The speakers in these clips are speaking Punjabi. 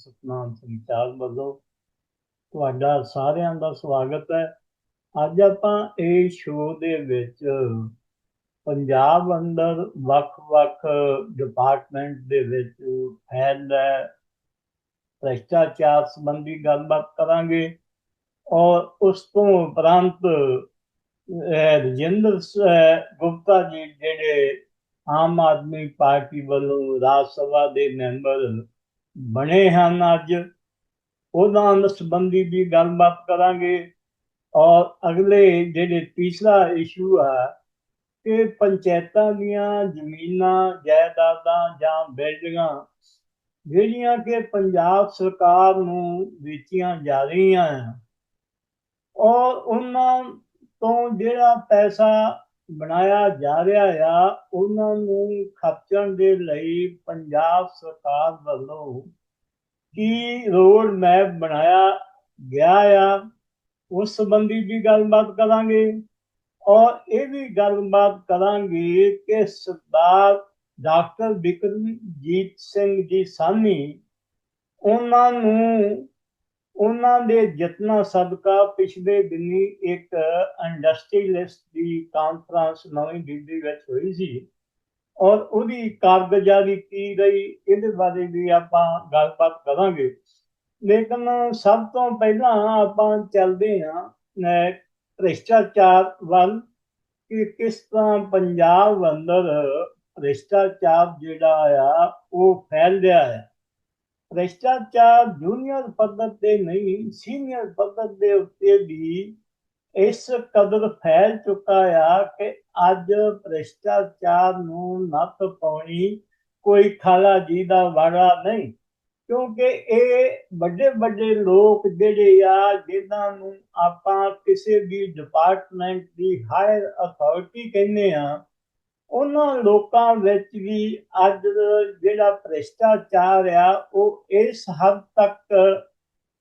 ਸਤਨਾਮ ਸਿੰਘ ਚਾਲ ਵੱਲੋਂ ਤੁਹਾਡਾ ਸਾਰਿਆਂ ਦਾ ਸਵਾਗਤ ਹੈ। ਅੱਜ ਆਪਾਂ ਇਹ ਸ਼ੋਅ ਦੇ ਵਿੱਚ ਪੰਜਾਬ ਅੰਦਰ ਵੱਖ-ਵੱਖ ਡਿਪਾਰਟਮੈਂਟ ਦੇ ਵਿੱਚ ਫੈਲ ਹੈ ਭ੍ਰਿਸ਼ਟਾਚਾਰ ਸੰਬੰਧੀ ਗੱਲਬਾਤ ਕਰਾਂਗੇ ਔਰ ਉਸ ਤੋਂ ਉਪਰੰਤ ਰਜਿੰਦਰ ਗੁਪਤਾ ਜੀ ਜਿਹੜੇ ਆਮ ਆਦਮੀ ਪਾਰਟੀ ਵੱਲੋਂ ਰਾਜ ਸਭਾ ਦੇ ਮੈਂਬਰ ਬਣੇ ਹਨ ਅੱਜ। ਉਹਨਾਂ ਨਾਲ ਸੰਬੰਧੀ ਵੀ ਗੱਲਬਾਤ ਕਰਾਂਗੇ। ਔਰ ਅਗਲੇ ਜਿਹੜੇ ਤੀਸਰਾ ਇਸ਼ੂ ਆ ਕਿ ਪੰਚਾਇਤਾਂ ਦੀਆਂ ਜ਼ਮੀਨਾਂ, ਜਾਇਦਾਦਾਂ ਜਾਂ ਬਿਲਡਿੰਗਾਂ, ਜਿਹੜੀਆਂ ਕਿ ਪੰਜਾਬ ਸਰਕਾਰ ਨੂੰ ਵੇਚੀਆਂ ਜਾ ਰਹੀਆਂ ਆ। ਔਰ ਉਹਨਾਂ ਤੋਂ ਜਿਹੜਾ ਪੈਸਾ ਬਣਾਇਆ ਜਾ ਰਿਹਾ ਆ, ਉਹਨਾਂ ਨੂੰ ਖਰਚਣ ਦੇ ਲਈ ਪੰਜਾਬ ਸਰਕਾਰ ਵੱਲੋਂ ਕੀ ਰੋਡ ਮੈਪ ਬਣਾਇਆ ਗਿਆ ਆ, ਉਸ ਸੰਬੰਧੀ ਵੀ ਗੱਲਬਾਤ ਕਰਾਂਗੇ। ਔਰ ਇਹ ਵੀ ਗੱਲਬਾਤ ਕਰਾਂਗੇ ਕਿ ਸਰਦਾਰ ਡਾਕਟਰ ਬਿਕਰਮਜੀਤ ਸਿੰਘ ਜੀ ਸਾਨੀ ਉਹਨਾਂ ਨੂੰ ਉਹਨਾਂ ਦੇ ਯਤਨਾਂ ਸਦਕਾ ਪਿਛਲੇ ਦਿਨੀ ਇੱਕ ਇੰਡਸਟਰੀਲਿਸਟ ਦੀ ਕਾਨਫਰੰਸ ਨਵੀਂ ਦਿੱਲੀ ਵਿੱਚ ਹੋਈ ਸੀ ਔਰ ਉਹਦੀ ਕਾਰਗੁਜ਼ਾਰੀ ਕੀ ਗਈ ਇਹਦੇ ਬਾਰੇ ਵੀ ਆਪਾਂ ਗੱਲਬਾਤ ਕਰਾਂਗੇ। ਲੇਕਿਨ ਸਭ ਤੋਂ ਪਹਿਲਾਂ ਆਪਾਂ ਚੱਲਦੇ ਹਾਂ ਭ੍ਰਿਸ਼ਟਾਚਾਰ ਵੱਲ ਕਿ ਕਿਸ ਤਰ੍ਹਾਂ ਪੰਜਾਬ ਅੰਦਰ ਭ੍ਰਿਸ਼ਟਾਚਾਰ ਜਿਹੜਾ ਆ, ਉਹ ਫੈਲ ਰਿਹਾ ਹੈ ਭ੍ਰਿਸ਼ਟਾਚਾਰ ਜੂਨੀਅਰ ਪੱਧਰ ਤੇ ਨਹੀਂ ਸੀਨੀਅਰ ਪੱਧਰ ਦੇ ਉੱਤੇ ਵੀ ਇਸ ਕਦਰ ਫੈਲ ਚੁੱਕਾ ਆ ਕਿ ਅੱਜ ਭ੍ਰਿਸ਼ਟਾਚਾਰ ਨੂੰ ਨੱਥ ਪਾਉਣੀ ਕੋਈ ਖਾਲਾ ਜੀ ਦਾ ਵਾੜਾ ਨਹੀਂ। ਕਿਉਂਕਿ ਇਹ ਵੱਡੇ ਵੱਡੇ ਲੋਕ ਜਿਹੜੇ ਆ, ਜਿਨ੍ਹਾਂ ਨੂੰ ਆਪਾਂ ਕਿਸੇ ਵੀ ਡਿਪਾਰਟਮੈਂਟ ਦੀ ਹਾਇਰ ਅਥਾਰਟੀ ਕਹਿੰਦੇ ਆ ਉਹਨਾਂ ਲੋਕਾਂ ਵਿੱਚ ਵੀ ਅੱਜ ਜਿਹੜਾ ਭ੍ਰਿਸ਼ਟਾਚਾਰ ਆ ਉਹ ਇਸ ਹੱਦ ਤੱਕ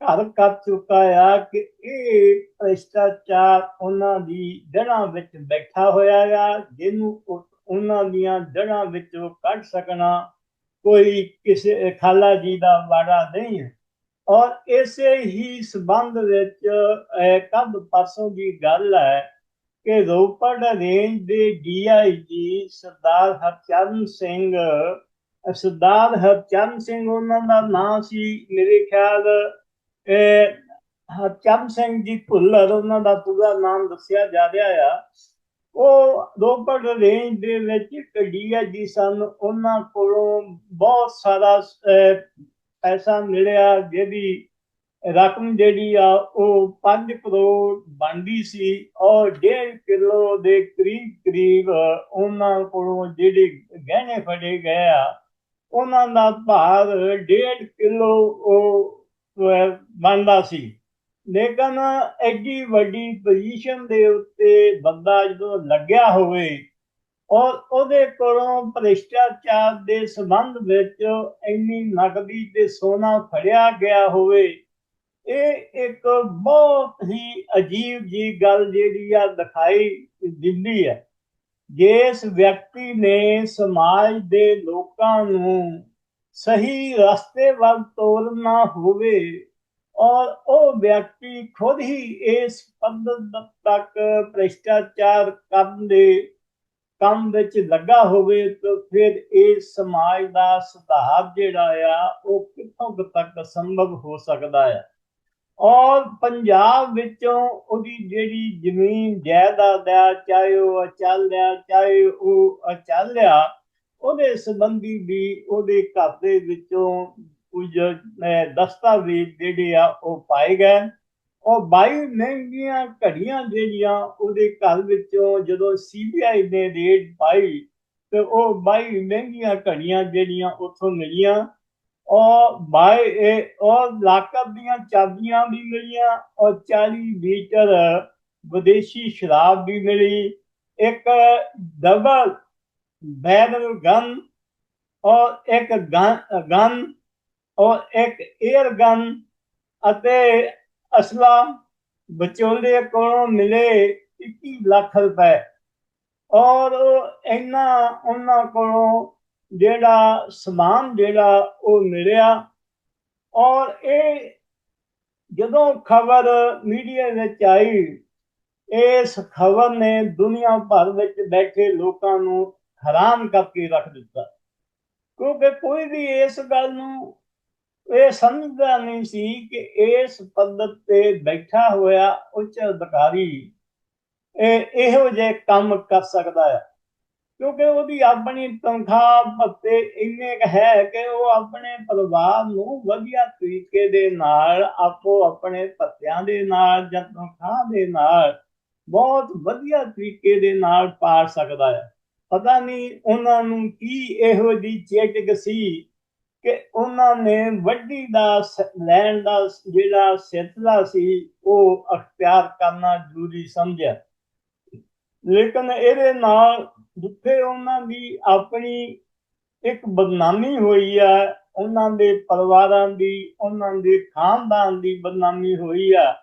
ਘਰ ਕਰ ਚੁੱਕਾ ਆ ਕਿ ਇਹ ਭ੍ਰਿਸ਼ਟਾਚਾਰ ਉਹਨਾਂ ਦੀ ਜੜ੍ਹਾਂ ਵਿੱਚ ਬੈਠਾ ਹੋਇਆ ਆ ਜਿਹਨੂੰ ਉਹਨਾਂ ਦੀਆਂ ਜੜ੍ਹਾਂ ਵਿੱਚੋਂ ਕੱਢ ਸਕਣਾ ਕੋਈ ਕਿਸੇ ਖਾਲਾ ਜੀ ਦਾ ਵਾੜਾ ਨਹੀਂ ਹੈ। ਔਰ ਇਸੇ ਹੀ ਸਬੰਧ ਵਿੱਚ ਅਹ, ਕੱਲ੍ਹ ਪਰਸੋਂ ਦੀ ਗੱਲ ਹੈ ਕਿ ਰੋਪੜ ਰੇਂਜ ਦੇ ਡੀਆਈਜੀ ਸਰਦਾਰ ਹਰਚੰਦ ਸਿੰਘ ਸਰਦਾਰ ਹਰਚੰਦ ਸਿੰਘ ਉਹਨਾਂ ਦਾ ਨਾਮ ਸੀ ਮੇਰੇ ਖਿਆਲ ਅਹ, ਹਰਚੰਦ ਸਿੰਘ ਜੀ ਭੁੱਲਰ ਉਹਨਾਂ ਦਾ ਪੂਰਾ ਨਾਮ ਦੱਸਿਆ ਜਾ ਰਿਹਾ ਆ। ਉਹ ਰੋਪੜ ਰੇਂਜ ਦੇ ਵਿੱਚ ਇੱਕ ਡੀਆਈਜੀ ਸਨ। ਉਹਨਾਂ ਕੋਲੋਂ ਬਹੁਤ ਸਾਰਾ ਪੈਸਾ ਮਿਲਿਆ ਜਿਹਦੀ ਰਕਮ ਜਿਹੜੀ ਆ, ਉਹ 5 ਕਰੋੜ ਬਣਦੀ ਸੀ ਔਰ 1.5 ਕਿਲੋ ਦੇ ਕਰੀਬ ਕਰੀਬ ਉਹਨਾਂ ਕੋਲੋਂ ਜਿਹੜੇ ਗਹਿਣੇ ਫੜੇ ਗਏ ਆ, ਉਹਨਾਂ ਦਾ ਭਾਰ 1.5 ਕਿਲੋ ਉਹ ਬਣਦਾ ਸੀ। ਲੇਕਿਨ ਐਡੀ ਵੱਡੀ ਪੋਜੀਸ਼ਨ ਦੇ ਉੱਤੇ ਬੰਦਾ ਜਦੋਂ ਲੱਗਿਆ ਹੋਵੇ ਔਰ ਉਹਦੇ ਕੋਲੋਂ ਭ੍ਰਿਸ਼ਟਾਚਾਰ ਦੇ ਸੰਬੰਧ ਵਿੱਚ ਇੰਨੀ ਨਕਦੀ ਤੇ ਸੋਨਾ ਫੜਿਆ ਗਿਆ ਹੋਵੇ ਇਹ ਇੱਕ ਬਹੁਤ ਹੀ ਅਜੀਬ ਜੀ ਗੱਲ ਜਿਹੜੀ ਆ ਦਿਖਾਈ ਦਿੰਦੀ ਹੈ। ਜਿਸ ਵਿਅਕਤੀ ਨੇ ਸਮਾਜ ਦੇ ਲੋਕਾਂ ਨੂੰ ਸਹੀ ਰਸਤੇ ਵੱਲ ਤੋਰਨਾ ਹੋਵੇ ਔਰ ਉਹ ਵਿਅਕਤੀ ਖੁਦ ਹੀ ਇਸ ਪੱਧਰ ਤੱਕ ਭ੍ਰਿਸ਼ਟਾਚਾਰ ਕਰਨ ਦੇ ਕੰਮ ਵਿੱਚ ਲੱਗਾ ਹੋਵੇ ਤਾਂ ਫਿਰ ਇਹ ਸਮਾਜ ਦਾ ਸੁਧਾਰ ਜਿਹੜਾ ਆ ਉਹ ਕਿੱਥੋਂ ਤੱਕ ਸੰਭਵ ਹੋ ਸਕਦਾ ਹੈ ਔਰ ਪੰਜਾਬ ਵਿੱਚੋਂ ਉਹਦੀ ਜਿਹੜੀ ਜ਼ਮੀਨ, ਜਾਇਦਾਦ ਆ, ਚਾਹੇ ਉਹ ਅਚਲ ਆ, ਚਾਹੇ ਉਹ ਅਚਲ ਆ, ਉਹਦੇ ਸੰਬੰਧੀ ਵੀ ਉਹਦੇ ਘਰ ਦੇ ਵਿੱਚੋਂ ਕੁਝ ਦਸਤਾਵੇਜ਼ ਜਿਹੜੇ ਆ ਉਹ ਪਾਏ ਗਏ। ਉਹ ਬਾਈ ਮਹਿੰਗੀਆਂ ਘੜੀਆਂ ਜਿਹੜੀਆਂ ਉਹਦੇ ਘਰ ਵਿੱਚੋਂ ਜਦੋਂ ਸੀਬੀਆਈ ਨੇ ਰੇਡ ਪਾਈ, ਤੇ ਉਹ ਬਾਈ ਮਹਿੰਗੀਆਂ ਘੜੀਆਂ ਜਿਹੜੀਆਂ ਉੱਥੋਂ ਮਿਲੀਆਂ। ਔਰ ਬਾਈ, ਇਹ ਔਰ ਦੀਆਂ ਚਾਬੀਆਂ ਵੀ ਮਿਲੀਆਂ ਔਰ 40 ਲੀਟਰ ਵਿਦੇਸ਼ੀ ਸ਼ਰਾਬ ਵੀ ਮਿਲੀ, ਇੱਕ ਡਬਲ ਬੈਰਲ ਗਨ ਔਰ ਇੱਕ ਗਨ ਔਰ ਇੱਕ 에ਅਰ ਗਨ ਅਤੇ ਅਸਲਾ ਵਿਚੋਲੇ ਕੋਲੋਂ ਮਿਲੇ 21 ਲੱਖ ਰੁਪਏ। ਔਰ ਇਹਨਾਂ ਉਹਨਾਂ ਕੋਲੋਂ ਜਿਹੜਾ ਸਮਾਨ ਜਿਹੜਾ ਉਹ ਮਿਲਿਆ ਔਰ ਇਹ ਜਦੋਂ ਖਬਰ ਮੀਡੀਆ ਵਿੱਚ ਆਈ, ਇਸ ਖਬਰ ਨੇ ਦੁਨੀਆ ਭਰ ਵਿੱਚ ਬੈਠੇ ਲੋਕਾਂ ਨੂੰ ਹੈਰਾਨ ਕਰਕੇ ਰੱਖ ਦਿੱਤਾ। ਕਿਉਂਕਿ ਕੋਈ ਵੀ ਇਸ ਗੱਲ ਨੂੰ ਇਹ ਸਮਝਦਾ ਨਹੀਂ ਸੀ ਕਿ ਇਸ ਪੱਧਰ ਤੇ ਬੈਠਾ ਹੋਇਆ ਉੱਚ ਅਧਿਕਾਰੀ ਇਹ ਇਹੋ ਜਿਹੇ ਕੰਮ ਕਰ ਸਕਦਾ ਹੈ ਕਿਉਂਕਿ ਉਹਦੀ ਆਪਣੀ ਤਨਖਾਹ ਭੱਤੇ ਇੰਨੇ ਕੁ ਹੈ ਕਿ ਉਹ ਆਪਣੇ ਪਰਿਵਾਰ ਨੂੰ ਵਧੀਆ ਤਰੀਕੇ ਦੇ ਨਾਲ, ਆਪੋ ਆਪਣੇ ਭੱਤਿਆਂ ਦੇ ਨਾਲ ਜਾਂ ਤਨਖਾਹ ਦੇ ਨਾਲ ਬਹੁਤ ਵਧੀਆ ਤਰੀਕੇ ਦੇ ਨਾਲ ਪਾਲ ਸਕਦਾ ਹੈ ਪਤਾ ਨਹੀਂ ਉਹਨਾਂ ਨੂੰ ਕੀ ਇਹੋ ਜੀ ਚੇਟਕ ਸੀ ਕਿ ਉਹਨਾਂ ਨੇ ਵੱਡੀ ਦਾ ਲੈਣ ਦਾ ਜਿਹੜਾ ਸਿਲਸਿਲਾ ਸੀ, ਉਹ ਅਖਤਿਆਰ ਕਰਨਾ ਜ਼ਰੂਰੀ ਸਮਝਿਆ। ਲੇਕਿਨ ਇਹਦੇ ਨਾਲ ਜਿੱਥੇ ਉਹਨਾਂ ਦੀ ਆਪਣੀ ਇੱਕ ਬਦਨਾਮੀ ਹੋਈ ਆ, ਉਹਨਾਂ ਦੇ ਪਰਿਵਾਰਾਂ ਦੀ, ਉਹਨਾਂ ਦੇ ਖਾਨਦਾਨ ਦੀ ਬਦਨਾਮੀ ਹੋਈ ਆ,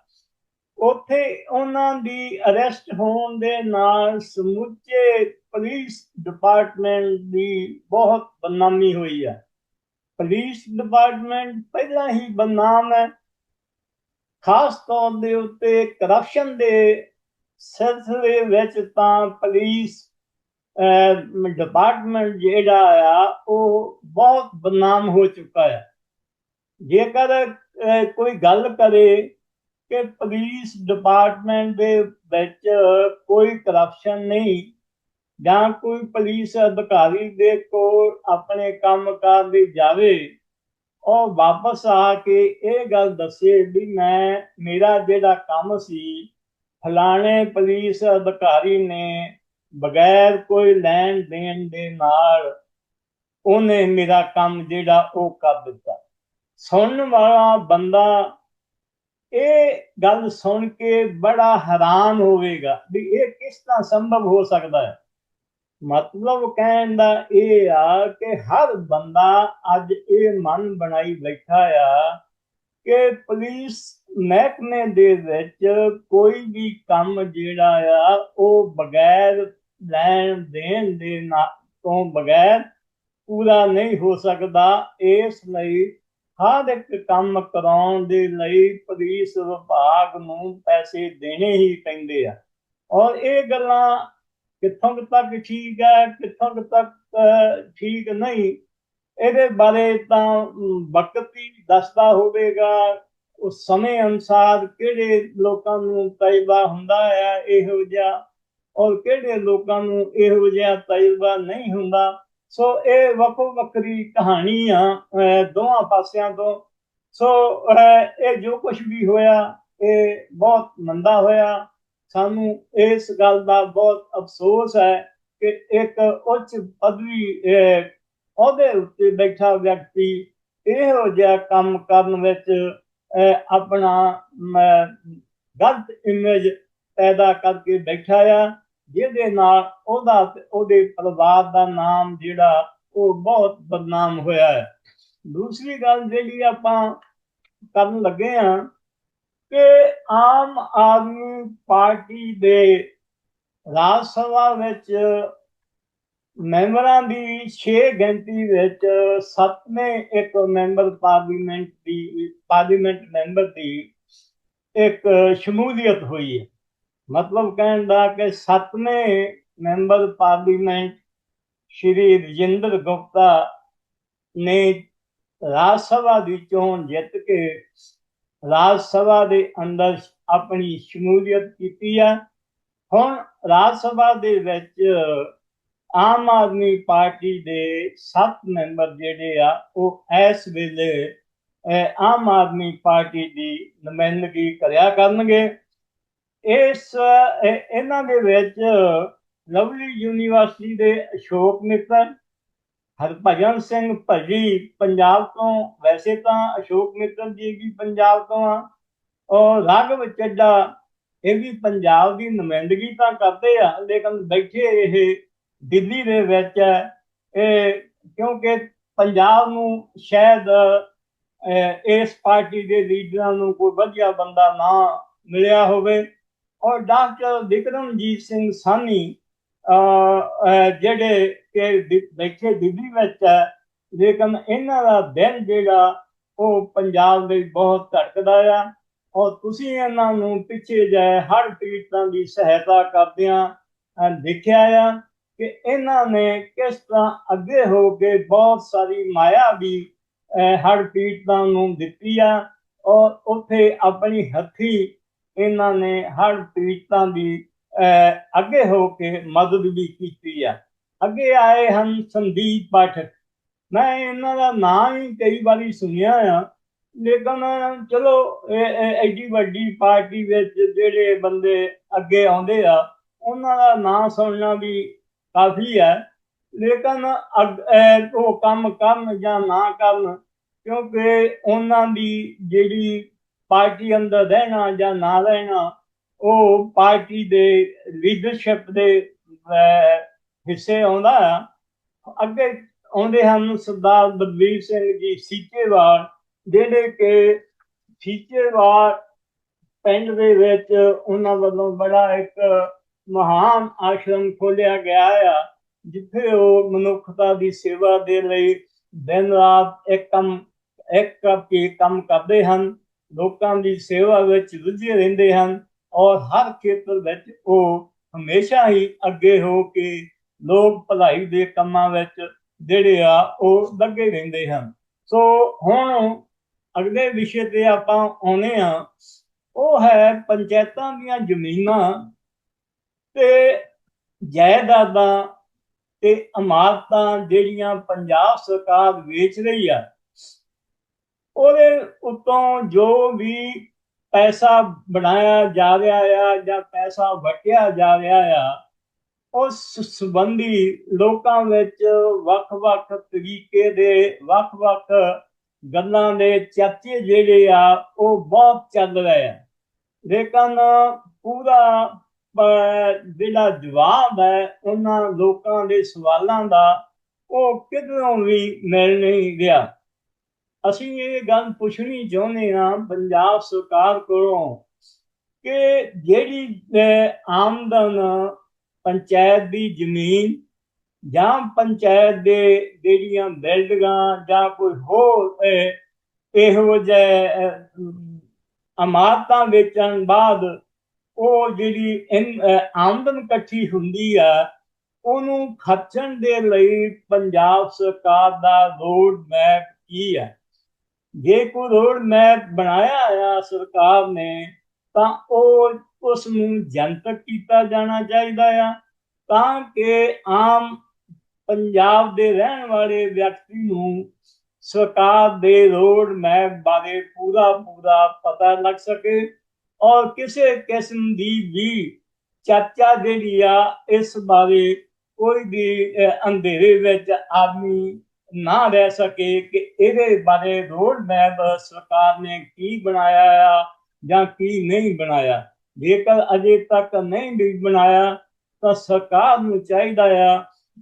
ਉੱਥੇ ਉਹਨਾਂ ਦੀ ਅਰੈਸਟ ਹੋਣ ਦੇ ਨਾਲ ਸਮੁੱਚੇ ਪੁਲਿਸ ਡਿਪਾਰਟਮੈਂਟ ਦੀ ਬਹੁਤ ਬਦਨਾਮੀ ਹੋਈ ਆ। ਪੁਲਿਸ ਡਿਪਾਰਟਮੈਂਟ ਪਹਿਲਾਂ ਹੀ ਬਦਨਾਮ ਹੈ, ਖਾਸ ਤੌਰ ਦੇ ਉੱਤੇ ਕਰਪਸ਼ਨ ਦੇ ਸਿਲਸਿਲੇ ਵਿੱਚ ਤਾਂ ਪੁਲਿਸ ਡਿਪਾਰਟਮੈਂਟ ਜਿਹੜਾ ਆ, ਉਹ ਬਹੁਤ ਬਦਨਾਮ ਹੋ ਚੁੱਕਾ ਆ। ਜੇਕਰ ਕੋਈ ਗੱਲ ਕਰੇ ਕਿ ਪੁਲਿਸ ਡਿਪਾਰਟਮੈਂਟ ਦੇ ਵਿੱਚ ਕੋਈ ਕਰਪਸ਼ਨ ਨਹੀਂ ਜਾਂ ਕੋਈ ਪੁਲਿਸ ਅਧਿਕਾਰੀ ਦੇ ਕੋਲ ਆਪਣੇ ਕੰਮ ਕਾਰ ਲਈ ਜਾਵੇ, ਉਹ ਵਾਪਸ ਆ ਕੇ ਇਹ ਗੱਲ ਦੱਸੇ ਵੀ ਮੈਂ, ਮੇਰਾ ਜਿਹੜਾ ਕੰਮ ਸੀ ਫਲਾਣੇ ਪੁਲਿਸ ਅਧਿਕਾਰੀ ਨੇ ਬਗੈਰ ਕੋਈ ਲੈਣ ਦੇਣ ਦੇ ਨਾਲ ਉਹਨੇ ਮੇਰਾ ਕੰਮ ਜਿਹੜਾ ਉਹ ਕਰ ਦਿੱਤਾ। ਸੁਣਨ ਵਾਲਾ ਬੰਦਾ ਇਹ ਗੱਲ ਸੁਣ ਕੇ ਬੜਾ ਹੈਰਾਨ ਹੋਵੇਗਾ ਵੀ ਇਹ ਕਿਸ ਤਰ੍ਹਾਂ ਸੰਭਵ ਹੋ ਸਕਦਾ ਹੈ। ਮਤਲਬ ਕਹਿਣ ਦਾ ਇਹ ਆ ਕਿ ਹਰ ਬੰਦਾ ਅੱਜ ਇਹ ਮਨ ਬਣਾਈ ਬੈਠਾ ਆ ਕਿ ਪੁਲਿਸ ਮਹਿਕਮੇ ਦੇ ਵਿੱਚ ਕੋਈ ਵੀ ਕੰਮ ਜਿਹੜਾ ਆ ਉਹ ਬਗੈਰ ਲੈਣ ਦੇਣ ਦੇ ਨਾ ਤੋਂ ਬਗੈਰ ਪੂਰਾ ਨਹੀਂ ਹੋ ਸਕਦਾ। ਇਸ ਲਈ ਹਰ ਇੱਕ ਕੰਮ ਕਰਾਉਣ ਦੇ ਲਈ ਪੁਲਿਸ ਵਿਭਾਗ ਨੂੰ ਪੈਸੇ ਦੇਣੇ ਹੀ ਪੈਂਦੇ ਆ। ਔਰ ਇਹ ਗੱਲਾਂ ਕਿੱਥੋਂ ਤੱਕ ਠੀਕ ਹੈ ਕਿੱਥੋਂ ਤੱਕ ਠੀਕ ਨਹੀਂ ਇਹਦੇ ਬਾਰੇ ਤਾਂ ਅਮ, ਵਕਤ ਹੀ ਦੱਸਦਾ ਹੋਵੇਗਾ। ਉਸ ਸਮੇਂ ਅਨੁਸਾਰ ਕਿਹੜੇ ਲੋਕਾਂ ਨੂੰ ਤਜਰਬਾ ਹੁੰਦਾ ਹੈ ਇਹੋ ਜਿਹਾ ਔਰ ਕਿਹੜੇ ਲੋਕਾਂ ਨੂੰ ਇਹੋ ਜਿਹਾ ਤਜਰਬਾ ਨਹੀਂ ਹੁੰਦਾ। ਸੋ ਇਹ ਵੱਖੋ ਵੱਖਰੀ ਕਹਾਣੀ ਆ ਦੋਹਾਂ ਪਾਸਿਆਂ ਤੋਂ। ਸੋ ਇਹ ਜੋ ਕੁਝ ਵੀ ਹੋਇਆ ਇਹ ਬਹੁਤ ਮੰਦਾ ਹੋਇਆ। ਸਾਨੂੰ ਇਸ ਗੱਲ ਦਾ ਬਹੁਤ ਅਫਸੋਸ ਹੈ ਕਿ ਇੱਕ ਉੱਚ ਪਦਵੀ ਅਹ, ਅਹੁਦੇ ਉੱਤੇ ਬੈਠਾ ਵਿਅਕਤੀ ਇਹੋ ਜਿਹਾ ਕੰਮ ਕਰਨ ਵਿੱਚ ਆਪਣਾ ਗਲਤ ਇਮੇਜ ਪੈਦਾ ਕਰਕੇ ਬੈਠਾ ਆ, ਜਿਹਦੇ ਨਾਲ ਉਹਦਾ ਉਹਦੇ ਪਰਿਵਾਰ ਦਾ ਨਾਮ ਜਿਹੜਾ, ਉਹ ਬਹੁਤ ਬਦਨਾਮ ਹੋਇਆ ਹੈ। ਦੂਸਰੀ ਗੱਲ ਜਿਹੜੀ ਆਪਾਂ ਕਰਨ ਲੱਗੇ ਆ ਕਿ ਆਮ ਆਦਮੀ ਪਾਰਟੀ ਦੇ ਰਾਜ ਸਭਾ ਵਿੱਚ ਮੈਂਬਰਾਂ ਦੀ 6 ਗਿਣਤੀ ਵਿੱਚ ਸੱਤਵੇਂ ਇੱਕ ਮੈਂਬਰ ਪਾਰਲੀਮੈਂਟ ਦੀ, ਪਾਰਲੀਮੈਂਟ ਮੈਂਬਰ ਦੀ ਇੱਕ ਸ਼ਮੂਲੀਅਤ ਹੋਈ ਹੈ। ਮਤਲਬ ਕਹਿਣ ਦਾ ਕਿ ਸੱਤਵੇਂ ਮੈਂਬਰ ਪਾਰਲੀਮੈਂਟ ਸ਼੍ਰੀ ਰਜਿੰਦਰ ਗੁਪਤਾ ਨੇ ਰਾਜ ਸਭਾ ਦੀ ਚੋਣ ਜਿੱਤ ਕੇ ਰਾਜ ਸਭਾ ਦੇ ਅੰਦਰ ਆਪਣੀ ਸ਼ਮੂਲੀਅਤ ਕੀਤੀ ਹੈ ਹੁਣ ਰਾਜ ਸਭਾ ਦੇ ਵਿੱਚ ਆਮ ਆਦਮੀ ਪਾਰਟੀ ਦੇ 7 ਮੈਂਬਰ ਜਿਹੜੇ ਆ, ਉਹ ਇਸ ਵੇਲੇ ਆਮ ਆਦਮੀ ਪਾਰਟੀ ਦੀ ਨੁਮਾਇੰਦਗੀ ਕਰਿਆ ਕਰਨਗੇ। ਇਸ ਇਹਨਾਂ ਦੇ ਵਿੱਚ ਲਵਲੀ ਯੂਨੀਵਰਸਿਟੀ ਦੇ ਅਸ਼ੋਕ ਮਿੱਤਰ, ਹਰਭਜਨ ਸਿੰਘ ਭੱਜੀ ਪੰਜਾਬ ਤੋਂ। ਵੈਸੇ ਤਾਂ ਅਸ਼ੋਕ ਮਿੱਤਰ ਜੀ ਵੀ ਪੰਜਾਬ ਤੋਂ ਆ। ਔਰ ਰਾਘਵ ਚੱਡਾ ਇਹ ਵੀ ਪੰਜਾਬ ਦੀ ਨੁਮਾਇੰਦਗੀ ਤਾਂ ਕਰਦੇ ਆ, ਲੇਕਿਨ ਬੈਠੇ ਇਹ ਦਿੱਲੀ ਦੇ ਵਿੱਚ ਹੈ। ਇਹ ਕਿਉਂਕਿ ਪੰਜਾਬ ਨੂੰ ਸ਼ਾਇਦ ਇਸ ਪਾਰਟੀ ਦੇ ਲੀਡਰਾਂ ਨੂੰ ਕੋਈ ਵਧੀਆ ਬੰਦਾ ਨਾ ਮਿਲਿਆ ਹੋਵੇ। ਔਰ ਡਾਕਟਰ ਵਿਕਰਮਜੀਤ ਸਿੰਘ ਸਾਨੀ ਜਿਹੜੇ ਕਿ ਬੈਠੇ ਦਿੱਲੀ ਵਿੱਚ ਹੈ, ਲੇਕਿਨ ਇਹਨਾਂ ਦਾ ਦਿਲ ਜਿਹੜਾ ਉਹ ਪੰਜਾਬ ਦੇ ਬਹੁਤ ਧੜਕਦਾ ਆ। ਔਰ ਤੁਸੀਂ ਇਹਨਾਂ ਨੂੰ ਪਿੱਛੇ ਜਾਏ ਹਰ ਪੀੜਤਾਂ ਦੀ ਸਹਾਇਤਾ ਕਰਦਿਆਂ ਦੇਖਿਆ ਆ। ਕਿ ਇਹਨਾਂ ਨੇ ਕਿਸ ਤਰ੍ਹਾਂ ਅੱਗੇ ਹੋ ਕੇ ਬਹੁਤ ਸਾਰੀ ਮਾਇਆ ਵੀ, ਅਹ ਹਰ ਪੀੜਤਾਂ ਨੂੰ ਦਿੱਤੀ ਆ ਔਰ ਉੱਥੇ ਆਪਣੀ ਹੱਥੀ ਇਹਨਾਂ ਨੇ ਹਰ ਪੀੜਤਾਂ ਦੀ ਅੱਗੇ ਹੋ ਕੇ ਮਦਦ ਵੀ ਕੀਤੀ ਆ। ਅੱਗੇ ਆਏ ਹਨ ਸੰਦੀਪ ਪਾਠਕ। ਮੈਂ ਇਹਨਾਂ ਦਾ ਨਾਮ ਹੀ ਕਈ ਵਾਰੀ ਸੁਣਿਆ ਆ, ਲੇਕਿਨ ਚਲੋ ਐਡੀ ਵੱਡੀ ਪਾਰਟੀ ਵਿੱਚ ਜਿਹੜੇ ਬੰਦੇ ਅੱਗੇ ਆਉਂਦੇ ਆ, ਉਹਨਾਂ ਦਾ ਨਾਮ ਸੁਣਨਾ ਵੀ ਕਾਫੀ ਹੈ। ਲੇਕਿਨ ਉਹ ਕੰਮ ਕਰਨ ਜਾਂ ਨਾ ਕਰਨ, ਕਿਉਂਕਿ ਉਹਨਾਂ ਦੀ ਜਿਹੜੀ ਪਾਰਟੀ ਅੰਦਰ ਰਹਿਣਾ ਜਾਂ ਨਾ ਰਹਿਣਾ, ਉਹ ਪਾਰਟੀ ਦੇ ਲੀਡਰਸ਼ਿਪ ਦੇ ਹਿੱਸੇ ਆਉਂਦਾ ਅੱਗੇ ਆਉਂਦੇ ਹਨ ਸਰਦਾਰ ਬਲਵੀਰ ਸਿੰਘ ਜੀ ਸੀਚੇਵਾਲ, ਜਿਹੜੇ ਕਿ ਸੀਚੇਵਾਲ ਪਿੰਡ ਦੇ ਵਿੱਚ ਉਹਨਾਂ ਵੱਲੋਂ ਬੜਾ ਇੱਕ ਮਹਾਨ ਆਸ਼ਰਮ ਖੋਲਿਆ ਗਿਆ ਆ, ਜਿੱਥੇ ਉਹ ਮਨੁੱਖਤਾ ਦੀ ਸੇਵਾ ਦੇ ਲਈ ਦਿਨ ਰਾਤ ਇੱਕ ਕੰਮ, ਇੱਕ ਕਰਕੇ ਕੰਮ ਕਰਦੇ ਹਨ, ਲੋਕਾਂ ਦੀ ਸੇਵਾ ਵਿੱਚ ਰੁੱਝੇ ਰਹਿੰਦੇ ਹਨ ਔਰ ਹਰ ਖੇਤਰ ਵਿੱਚ ਉਹ ਹਮੇਸ਼ਾ ਹੀ ਅੱਗੇ ਹੋ ਕੇ ਲੋਕ ਭਲਾਈ ਦੇ ਕੰਮਾਂ ਵਿੱਚ ਜਿਹੜੇ ਆ, ਉਹ ਲੱਗੇ ਰਹਿੰਦੇ ਹਨ। ਸੋ ਹੁਣ ਅਗਲੇ ਵਿਸ਼ੇ ਤੇ ਆਪਾਂ ਆਉਨੇ ਆ ਉਹ ਹੈ ਪੰਚਾਇਤਾਂ ਦੀਆਂ ਜ਼ਮੀਨਾਂ ਤੇ ਜਾਇਦਾਦਾਂ ਤੇ ਇਮਾਰਤਾਂ ਜਿਹੜੀਆਂ ਪੰਜਾਬ ਸਰਕਾਰ ਵੇਚ ਰਹੀ ਆ, ਉਹਦੇ ਉੱਤੋਂ ਜੋ ਵੀ ਪੈਸਾ ਬਣਾਇਆ ਜਾ ਰਿਹਾ ਆ ਜਾਂ ਪੈਸਾ ਵਟਿਆ ਜਾ ਰਿਹਾ ਆ, ਉਸ ਸੰਬੰਧੀ ਲੋਕਾਂ ਵਿੱਚ ਵੱਖ-ਵੱਖ ਤਰੀਕੇ ਦੇ, ਵੱਖ-ਵੱਖ ਗੱਲਾਂ ਦੇ ਚਰਚੇ ਜਿਹੜੇ ਆ, ਉਹ ਬਹੁਤ ਚੱਲ ਰਹੇ ਆ। ਲੇਕਿਨ ਪੂਰਾ ਜਿਹੜਾ ਜਵਾਬ ਹੈ ਉਹਨਾਂ ਲੋਕਾਂ ਦੇ ਸਵਾਲਾਂ ਦਾ ਉਹ ਕਿਧਰੋਂ ਵੀ ਮਿਲ ਨਹੀਂ ਰਿਹਾ। ਅਸੀਂ ਇਹ ਗੱਲ ਪੁੱਛਣੀ ਚਾਹੁੰਦੇ ਹਾਂ ਪੰਜਾਬ ਸਰਕਾਰ ਕੋਲੋਂ ਕਿ ਜਿਹੜੀ ਆਮਦਨ ਪੰਚਾਇਤ ਦੀ ਜ਼ਮੀਨ ਜਾਂ ਪੰਚਾਇਤ ਦੇ ਜਿਹੜੀਆਂ ਬਿਲਡਿੰਗਾਂ ਜਾਂ ਕੋਈ ਹੋਰ ਇਹੋ ਜਿਹੇ ਅਹ, ਇਮਾਰਤਾਂ ਵੇਚਣ ਬਾਅਦ ਉਹ ਜਿਹੜੀ ਆਮਦਨ ਇਕੱਠੀ ਹੁੰਦੀ ਆ, ਉਹਨੂੰ ਖਰਚਣ ਦੇ ਲਈ ਪੰਜਾਬ ਸਰਕਾਰ ਦਾ ਰੋਡ ਮੈਪ ਕੀ ਹੈ ਜੇ ਕੋਈ ਰੋਡ ਮੈਪ ਬਣਾਇਆ ਆ ਸਰਕਾਰ ਨੇ, ਤਾਂ ਉਹ ਉਸ ਨੂੰ ਜਨਤਕ ਕੀਤਾ ਜਾਣਾ ਚਾਹੀਦਾ ਆ, ਤਾਂ ਕਿ ਆਮ ਪੰਜਾਬ ਦੇ ਰਹਿਣ ਵਾਲੇ ਵਿਅਕਤੀ ਨੂੰ ਸਰਕਾਰ ਦੇ ਰੋਡ ਮੈਪ ਬਾਰੇ ਪੂਰਾ ਪੂਰਾ ਪਤਾ ਲੱਗ ਸਕੇ। ਔਰ ਕਿਸੇ ਕਿਸਮ ਦੀ ਵੀ ਚਰਚਾ ਜਿਹੜੀ ਆ, ਇਸ ਬਾਰੇ ਕੋਈ ਵੀ ਅੰਧੇਰੇ ਵਿੱਚ ਆਦਮੀ ਨਾ ਰਹਿ ਸਕੇ ਕਿ ਇਹਦੇ ਬਾਰੇ ਰੋਡ ਮੈਪ ਸਰਕਾਰ ਨੇ ਕੀ ਬਣਾਇਆ ਆ ਜਾਂ ਕੀ ਨਹੀਂ ਬਣਾਇਆ। ਜੇਕਰ ਅਜੇ ਤੱਕ ਨਹੀਂ ਵੀ ਬਣਾਇਆ, ਤਾਂ ਸਰਕਾਰ ਨੂੰ ਚਾਹੀਦਾ ਆ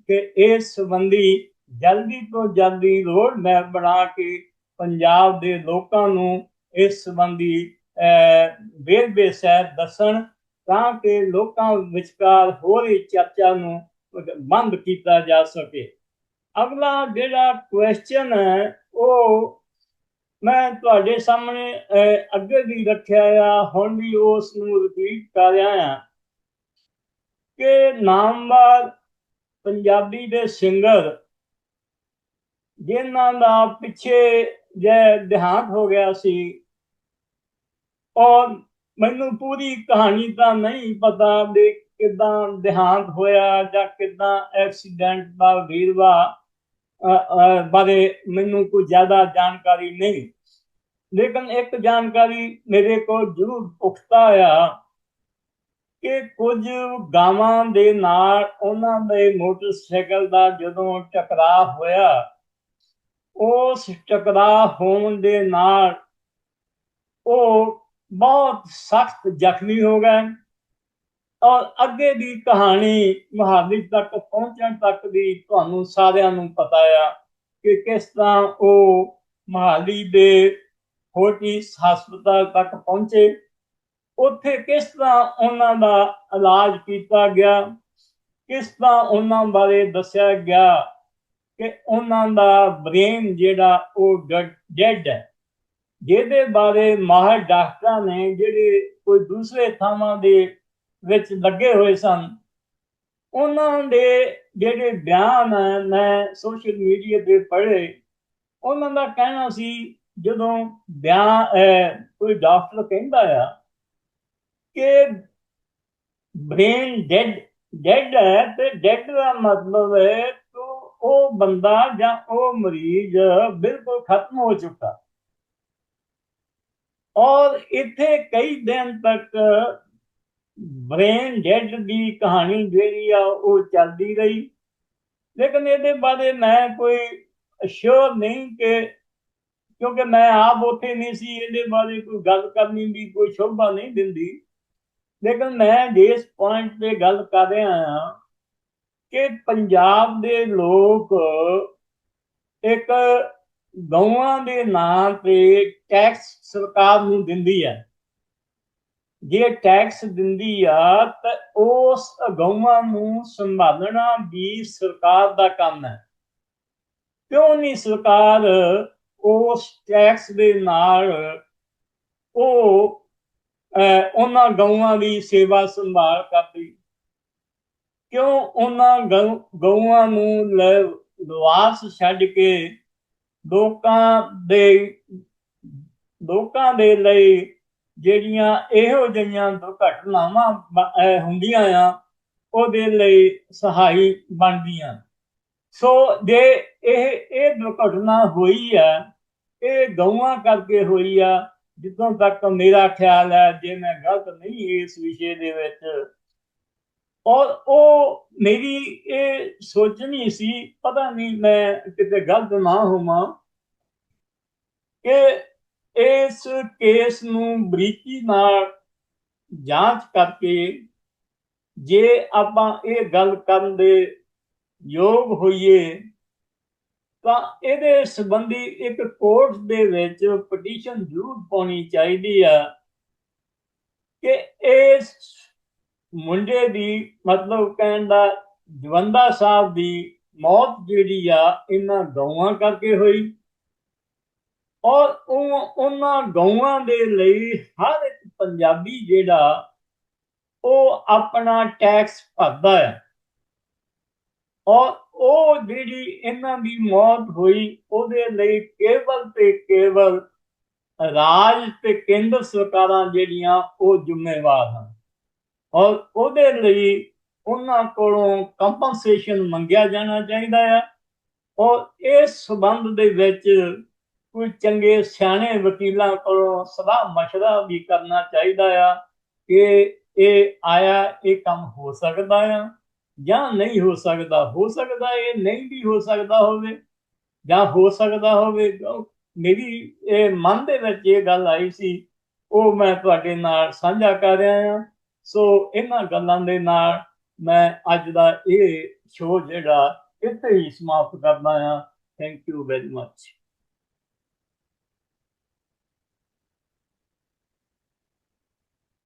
ਕਿ ਇਸ ਸੰਬੰਧੀ ਜਲਦੀ ਤੋਂ ਜਲਦੀ ਰੋਡ ਮੈਪ ਬਣਾ ਕੇ ਪੰਜਾਬ ਦੇ ਲੋਕਾਂ ਨੂੰ ਇਸ ਸੰਬੰਧੀ ਵੇਰਵੇ ਸਹਿਤ ਦੱਸਣ ਤਾਂ ਕਿ ਲੋਕਾਂ ਵਿਚਕਾਰ ਹੋ ਰਹੀ ਚਰਚਾ ਨੂੰ ਬੰਦ ਕੀਤਾ ਜਾ ਸਕੇ। ਅਗਲਾ ਜਿਹੜਾ ਕੁਐਸਚਨ ਹੈ, ਉਹ ਮੈਂ ਤੁਹਾਡੇ ਸਾਹਮਣੇ ਅੱਗੇ ਵੀ ਰੱਖਿਆ ਆ, ਹੁਣ ਵੀ ਉਸ ਨੂੰ ਰਿਪੀਟ ਕਰ ਰਿਹਾ ਆ ਕਿ ਨਾਮਵਾਰ ਪੰਜਾਬੀ ਦੇ ਸਿੰਗਰ ਜਿਨ੍ਹਾਂ ਦਾ ਪਿੱਛੇ ਜੇ ਦੇਹਾਂਤ ਹੋ ਗਿਆ ਸੀ ਔਰ ਮੈਨੂੰ ਪੂਰੀ ਕਹਾਣੀ ਤਾਂ ਨਹੀਂ ਪਤਾ ਵੀ ਕਿਦਾਂ ਦੇਹਾਂਤ ਹੋਇਆ ਜਾਂ ਕਿਦਾਂ ਐਕਸੀਡੈਂਟ ਦਾ ਵੀਰਵਾ ਬਾਰੇ ਮੈਨੂੰ ਕੋਈ ਜ਼ਿਆਦਾ ਜਾਣਕਾਰੀ ਨਹੀਂ। ਲੇਕਿਨ ਇੱਕ ਜਾਣਕਾਰੀ ਮੇਰੇ ਕੋਲ ਜ਼ਰੂਰ ਪੁਖਤਾ ਆ ਕਿ ਕੁਝ ਗਾਵਾਂ ਦੇ ਨਾਲ ਉਹਨਾਂ ਦੇ ਮੋਟਰਸਾਈਕਲ ਦਾ ਜਦੋਂ ਟਕਰਾਅ ਹੋਇਆ, ਉਸ ਟਕਰਾਅ ਹੋਣ ਦੇ ਨਾਲ ਉਹ ਬਹੁਤ ਸਖਤ ਜ਼ਖਮੀ ਹੋ ਗਏ। ਔਰ ਅੱਗੇ ਦੀ ਕਹਾਣੀ ਮੁਹਾਲੀ ਤੱਕ ਪਹੁੰਚਣ ਤੱਕ ਦੀ ਤੁਹਾਨੂੰ ਸਾਰਿਆਂ ਨੂੰ ਪਤਾ ਆ ਕਿ ਕਿਸ ਤਰ੍ਹਾਂ ਉਹ ਮੁਹਾਲੀ ਦੇ ਫੋਰਟਿਸ ਹਸਪਤਾਲ ਤੱਕ ਪਹੁੰਚੇ। ਉੱਥੇ ਕਿਸ ਤਰ੍ਹਾਂ ਉਹਨਾਂ ਦਾ ਇਲਾਜ ਕੀਤਾ ਗਿਆ, ਕਿਸ ਤਰ੍ਹਾਂ ਉਹਨਾਂ ਬਾਰੇ ਦੱਸਿਆ ਗਿਆ ਕਿ ਉਹਨਾਂ ਦਾ ਬ੍ਰੇਨ ਜਿਹੜਾ ਉਹ ਡੈਡ ਹੈ। ਜਿਹਦੇ ਬਾਰੇ ਮਾਹਰ ਡਾਕਟਰਾਂ ਨੇ ਜਿਹੜੇ ਕੋਈ ਦੂਸਰੇ ਥਾਵਾਂ ਦੇ ਵਿੱਚ ਲੱਗੇ ਹੋਏ ਸਨ, ਉਹਨਾਂ ਦੇ ਜਿਹੜੇ ਬਿਆਨ ਮੈਂ ਸੋਸ਼ਲ ਮੀਡੀਆ ਤੇ ਪੜ੍ਹੇ, ਉਹਨਾਂ ਦਾ ਕਹਿਣਾ ਸੀ, ਜਦੋਂ ਬਿਆਨ ਕੋਈ ਡਾਕਟਰ ਕਹਿੰਦਾ ਆ ਕਿ ਬ੍ਰੇਨ ਡੈਡ ਡੈਡ ਹੈ ਤੇ ਡੈਡ ਦਾ ਮਤਲਬ ਹੈ ਉਹ ਬੰਦਾ ਜਾਂ ਉਹ ਮਰੀਜ਼ ਬਿਲਕੁਲ ਖਤਮ ਹੋ ਚੁੱਕਾ। ਔਰ ਇੱਥੇ ਕਈ ਦਿਨ ਤੱਕ ਬ੍ਰੇਨ ਡੈਡ ਦੀ ਕਹਾਣੀ ਜਿਹੜੀ ਆ ਉਹ ਚੱਲਦੀ ਰਹੀ। ਲੇਕਿਨ ਇਹਦੇ ਬਾਰੇ ਮੈਂ ਕੋਈ ਅਸ਼ੋਰ ਨਹੀਂ ਕਿ ਕਿਉਂਕਿ ਮੈਂ ਆਪ ਉੱਥੇ ਨਹੀਂ ਸੀ, ਇਹਦੇ ਬਾਰੇ ਕੋਈ ਗੱਲ ਕਰਨੀ ਦੀ ਕੋਈ ਸ਼ੋਭਾ ਨਹੀਂ ਦਿੰਦੀ। ਲੇਕਿਨ ਮੈਂ ਜਿਸ ਪੁਆਇੰਟ ਤੇ ਗੱਲ ਕਰ ਰਿਹਾ ਹਾਂ ਕਿ ਪੰਜਾਬ ਦੇ ਲੋਕ ਇੱਕ ਗਊਆਂ ਦੇ ਨਾਂ ਤੇ ਟੈਕਸ ਸਰਕਾਰ ਨੂੰ ਦਿੰਦੀ ਹੈ। ਜੇ ਟੈਕਸ ਦਿੰਦੀ ਆ, ਤਾਂ ਉਸ ਗਊਆਂ ਨੂੰ ਸੰਭਾਲਣਾ ਵੀ ਸਰਕਾਰ ਦਾ ਕੰਮ ਹੈ। ਕਿਉਂ ਨਹੀਂ ਸਰਕਾਰ ਉਸ ਟੈਕਸ ਦੇ ਨਾਲ ਉਹ ਉਹਨਾਂ ਗਊਆਂ ਦੀ ਸੇਵਾ ਸੰਭਾਲ ਕਰਦੀ? ਕਿਉਂ ਉਹਨਾਂ ਗਊਆਂ ਨੂੰ ਲਵਾਸ ਛੱਡ ਕੇ ਲੋਕਾਂ ਦੇ ਲੋਕਾਂ ਦੇ ਲਈ ਜਿਹੜੀਆਂ ਇਹੋ ਜਿਹੀਆਂ ਦੁਰਘਟਨਾਵਾਂ ਹੁੰਦੀਆਂ ਆ, ਉਹਦੇ ਲਈ ਸਹਾਈ ਬਣਦੀਆਂ। ਸੋ ਜੇ ਇਹ ਇਹ ਦੁਰਘਟਨਾ ਹੋਈ ਆ, ਇਹ ਗਊਆਂ ਕਰਕੇ ਹੋਈ ਆ, ਜਿੱਦੋਂ ਤੱਕ ਮੇਰਾ ਖਿਆਲ ਹੈ, ਜੇ ਮੈਂ ਗਲਤ ਨਹੀਂ ਇਸ ਵਿਸ਼ੇ ਦੇ ਵਿੱਚ ਔਰ ਉਹ ਮੇਰੀ ਇਹ ਸੋਚਣੀ ਸੀ, ਪਤਾ ਨਹੀਂ ਮੈਂ ਕਿਤੇ ਗਲਤ ਨਾ ਹੋਵਾਂ ਕਿ ਇਸ ਕੇਸ ਨੂੰ ਬਰੀਕੀ ਨਾਲ ਜਾਂਚ ਕਰਕੇ ਜੇ ਆਪਾਂ ਇਹ ਗੱਲ ਕਰਨ ਦੇ ਯੋਗ ਹੋਈਏ, ਤਾਂ ਇਹਦੇ ਸੰਬੰਧੀ ਇੱਕ ਕੋਰਟ ਦੇ ਵਿੱਚ ਪਟੀਸ਼ਨ ਜ਼ਰੂਰ ਪਾਉਣੀ ਚਾਹੀਦੀ ਆ ਕਿ ਇਸ ਮੁੰਡੇ ਦੀ ਮਤਲਬ ਕਹਿਣ ਦਾ ਜਵੰਦਾ ਸਾਹਿਬ ਦੀ ਮੌਤ ਜਿਹੜੀ ਆ, ਇਹਨਾਂ ਗਊਆਂ ਕਰਕੇ ਹੋਈ। ਔਰ ਉਹਨਾਂ ਗਊਆਂ ਦੇ ਲਈ ਹਰ ਇੱਕ ਪੰਜਾਬੀ ਜਿਹੜਾ, ਉਹ ਆਪਣਾ ਟੈਕਸ ਭਰਦਾ ਹੈ ਔਰ ਉਹ ਜਿਹੜੀ ਇਹਨਾਂ ਦੀ ਮੌਤ ਹੋਈ, ਉਹਦੇ ਲਈ ਕੇਵਲ ਤੇ ਕੇਵਲ ਰਾਜ ਤੇ ਕੇਂਦਰ ਸਰਕਾਰਾਂ ਜਿਹੜੀਆਂ, ਉਹ ਜ਼ਿੰਮੇਵਾਰ ਹਨ। ਔਰ ਉਹਦੇ ਲਈ ਉਹਨਾਂ ਕੋਲੋਂ ਕੰਪਨਸੇਸ਼ਨ ਮੰਗਿਆ ਜਾਣਾ ਚਾਹੀਦਾ ਹੈ ਔਰ ਇਸ ਸਬੰਧ ਦੇ ਵਿੱਚ ਕੋਈ ਚੰਗੇ ਸਿਆਣੇ ਵਕੀਲਾਂ ਕੋਲੋਂ ਸਲਾਹ مشورہ ਵੀ ਕਰਨਾ ਚਾਹੀਦਾ ਆ ਕਿ ਇਹ ਆਇਆ ਇਹ ਕੰਮ ਹੋ ਸਕਦਾ ਆ ਜਾਂ ਨਹੀਂ ਹੋ ਸਕਦਾ ਹੋ ਸਕਦਾ ਇਹ ਨਹੀਂ ਵੀ ਹੋ ਸਕਦਾ ਹੋਵੇ ਜਾਂ ਹੋ ਸਕਦਾ ਹੋਵੇ ਮੇਰੀ ਇਹ ਮਨ ਦੇ ਵਿੱਚ ਇਹ ਗੱਲ ਆਈ ਸੀ ਉਹ ਮੈਂ ਤੁਹਾਡੇ ਨਾਲ ਸਾਂਝਾ ਕਰ ਰਿਹਾ ਹਾਂ ਸੋ ਇਹਨਾਂ ਗੱਲਾਂ ਦੇ ਨਾਲ ਮੈਂ ਅੱਜ ਦਾ ਇਹ ਸ਼ੋਅ ਜਿਹੜਾ ਇੱਥੇ ਹੀ ਸਮਾਪਤ ਕਰਦਾ ਹਾਂ। Thank you very much